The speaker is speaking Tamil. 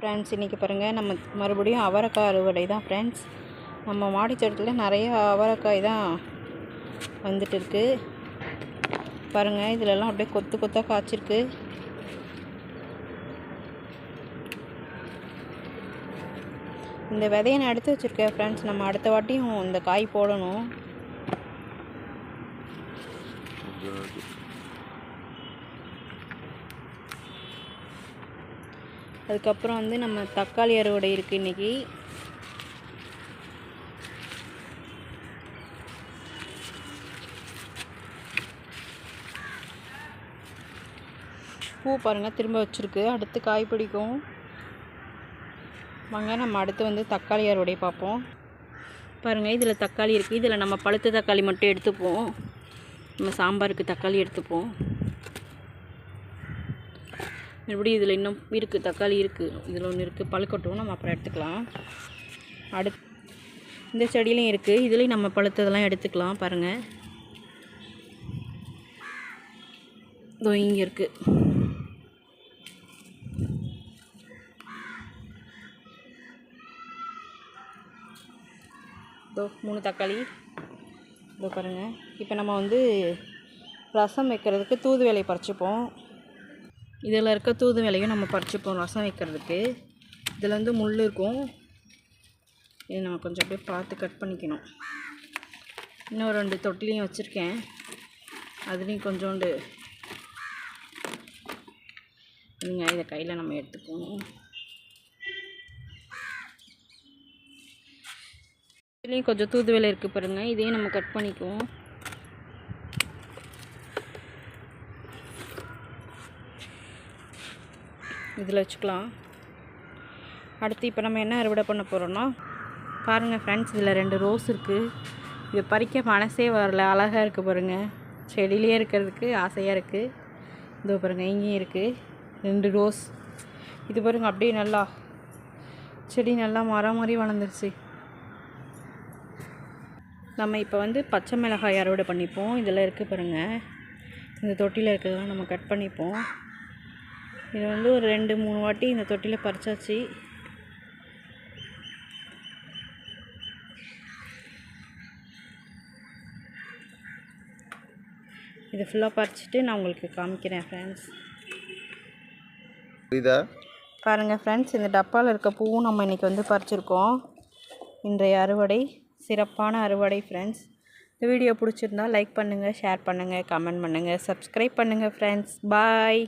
ஃப்ரெண்ட்ஸ் இன்றைக்கி பாருங்கள் நம்ம மறுபடியும் அவரைக்காய் அறுவடை தான் ஃப்ரெண்ட்ஸ் நம்ம மாடித்தோட்டத்தில் நிறைய அவரைக்காய் தான் வந்துட்டு இருக்கு. பாருங்கள் இதிலெல்லாம் அப்படியே கொத்து கொத்தாக காய்ச்சிருக்கு. இந்த விதையை நான் எடுத்து வச்சுருக்கேன் ஃப்ரெண்ட்ஸ் நம்ம அடுத்த வாட்டியும் இந்த காய் போடணும். அதுக்கப்புறம் வந்து நம்ம தக்காளி அறுவடை இருக்குது இன்றைக்கி பூ பாருங்கள் திரும்ப வச்சுருக்கு. அடுத்து காய் பிடிக்கும். வாங்க நம்ம அடுத்து வந்து தக்காளி அறுவடை பார்ப்போம். பாருங்கள் இதில் தக்காளி இருக்குது இதில் நம்ம பழுத்த தக்காளி மட்டும் எடுத்துப்போம். நம்ம சாம்பாருக்கு தக்காளி எடுத்துப்போம். மறுபடியும் இதில் இன்னும் இருக்குது தக்காளி இருக்குது இதில் ஒன்று இருக்குது பழுக்கட்டும் நம்ம அப்புறம் எடுத்துக்கலாம். அடுத் இந்த செடியிலையும் இருக்குது இதுலேயும் நம்ம பழுத்ததெல்லாம் எடுத்துக்கலாம் பாருங்கள் இதோ இங்கே இருக்குது இதோ மூணு தக்காளி. இதோ பாருங்கள் இப்போ நம்ம வந்து ரசம் வைக்கிறதுக்கு தூது வேலையை பறிச்சுப்போம். இதில் இருக்க தூது வேலையும் நம்ம பறிச்சுப்போம் ரசம் வைக்கிறதுக்கு. இதில் வந்து முள் இருக்கும். இதை நம்ம கொஞ்சம் அப்படியே பார்த்து கட் பண்ணிக்கணும். இன்னும் ரெண்டு தொட்டிலையும் வச்சுருக்கேன். அதுலேயும் கொஞ்சோண்டு நீங்கள் இதை கையில் நம்ம எடுத்துக்கணும் இதுலேயும் கொஞ்சம் தூது வேலை இருக்குது பாருங்கள் இதையும் நம்ம கட் பண்ணிக்குவோம். இதில் வச்சுக்கலாம். அடுத்து இப்போ நம்ம என்ன அறுவடை பண்ண போகிறோன்னா பாருங்கள் ஃப்ரெண்ட்ஸ் இதில் ரெண்டு ரோஸ் இருக்குது இது பறிக்க மனசே வரல. அழகாக இருக்குது பாருங்கள் செடியிலே இருக்கிறதுக்கு ஆசையாக இருக்குது இதோ பாருங்கள் இங்கேயும் இருக்குது ரெண்டு ரோஸ் இது பாருங்கள் அப்படியே நல்லா செடி நல்லா மரம் மாதிரி வளர்ந்துருச்சு. நம்ம இப்போ வந்து பச்சை மிளகாய் அறுவடை பண்ணிப்போம். இதில் இருக்குது பாருங்கள் இந்த தொட்டியில் இருக்கிறதெல்லாம் நம்ம கட் பண்ணிப்போம். இது வந்து ஒரு ரெண்டு மூணு வாட்டி இந்த தொட்டியில் பறிச்சாச்சு. இதை ஃபுல்லாக பறிச்சுட்டு நான் உங்களுக்கு காமிக்கிறேன் ஃப்ரெண்ட்ஸ் புரியுதா? பாருங்கள் ஃப்ரெண்ட்ஸ் இந்த டப்பாவில் இருக்க பூவும் நம்ம இன்றைக்கி வந்து பறிச்சிருக்கோம். இன்றைய அறுவடை சிறப்பான அறுவடை ஃப்ரெண்ட்ஸ் இந்த வீடியோ பிடிச்சிருந்தா லைக் பண்ணுங்கள் ஷேர் பண்ணுங்கள் கமெண்ட் பண்ணுங்கள் சப்ஸ்கிரைப் பண்ணுங்கள் ஃப்ரெண்ட்ஸ் பாய்